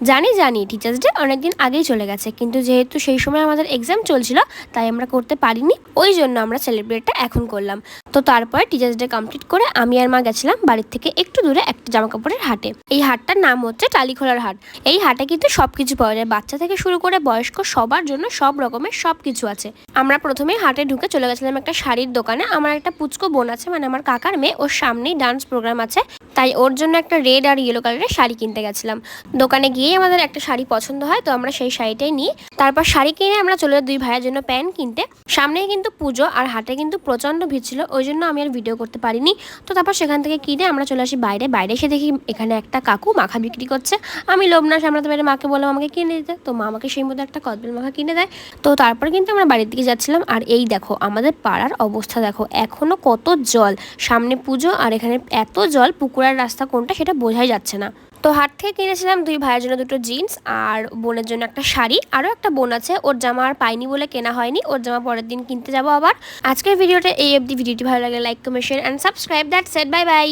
জানি জানি teachers day অনেকদিন আগেই চলে গেছে, কিন্তু যেহেতু সেই সময় আমাদের এক্সাম চলছিল, তাই আমরা করতে পারিনি, ওই জন্য আমরা সেলিব্রেটটা এখন করলাম। তো তারপরে টিচার্স ডে কমপ্লিট করে আমি আর মা গেছিলাম বাড়ির থেকে একটু দূরে একটা জামা কাপড়ের হাটে। এই হাটটার নাম হচ্ছে টালিখোলার হাট। এই হাটে কিন্তু সব কিছু পাওয়া যায়। বাচ্চা থেকে শুরু করে বয়স্ক সবার জন্য সব রকমের সব কিছু আছে। আমরা প্রথমে হাটে ঢুকে চলে গেছিলাম একটা শাড়ির দোকানে। আমার একটা পুচকো বোন আছে মানে আমার কাকার মেয়ে, ওর সামনেই ডান্স প্রোগ্রাম আছে। তাই ওর জন্য একটা রেড আর ইয়েলো কালারের শাড়ি কিনতে গেছিলাম। দোকানে গিয়ে আমাদের একটা শাড়ি পছন্দ হয়, তো আমরা সেই শাড়িটাই নিই। তারপর শাড়ি কিনে আমরা চলে দুই ভাইয়ের জন্য প্যান্ট কিনতে। সামনেই কিন্তু পুজো আর হাটে কিন্তু প্রচণ্ড ভিড় ছিল, ওই জন্য আমি আর ভিডিও করতে পারিনি। তো তারপর সেখান থেকে কিনে আমরা চলে আসি বাইরে। বাইরে এসে দেখি এখানে একটা কাকু মাখা বিক্রি করছে। আমি লোভ না, সামলাতে পেরে মাকে বললাম, আমাকে কিনে দিতে। তো মা আমাকে সেই মধ্যে একটা কদবেল মাখা কিনে দেয়। তো তারপর কিন্তু আমরা বাড়ির দিকে যাচ্ছিলাম। আর এই দেখো, আমাদের পাড়ার অবস্থা দেখো, এখনও কত জল। সামনে পুজো আর এখানে এত জল পুকুরের রাস্তা কোনটা সেটা বোঝাই যাচ্ছে না। তো হাট থেকে কিনেছিলাম দুই ভাইয়ের জন্য দুটো জিন্স আর বোনের জন্য একটা শাড়ি। আরও একটা বোন আছে, ওর জামা আর পাইনি বলে কেনা হয়নি, ওর জামা পরের দিন কিনতে যাব আবার। আজকের ভিডিওটা এই অবধি। ভিডিওটি ভালো লাগে like comment share and subscribe that set bye bye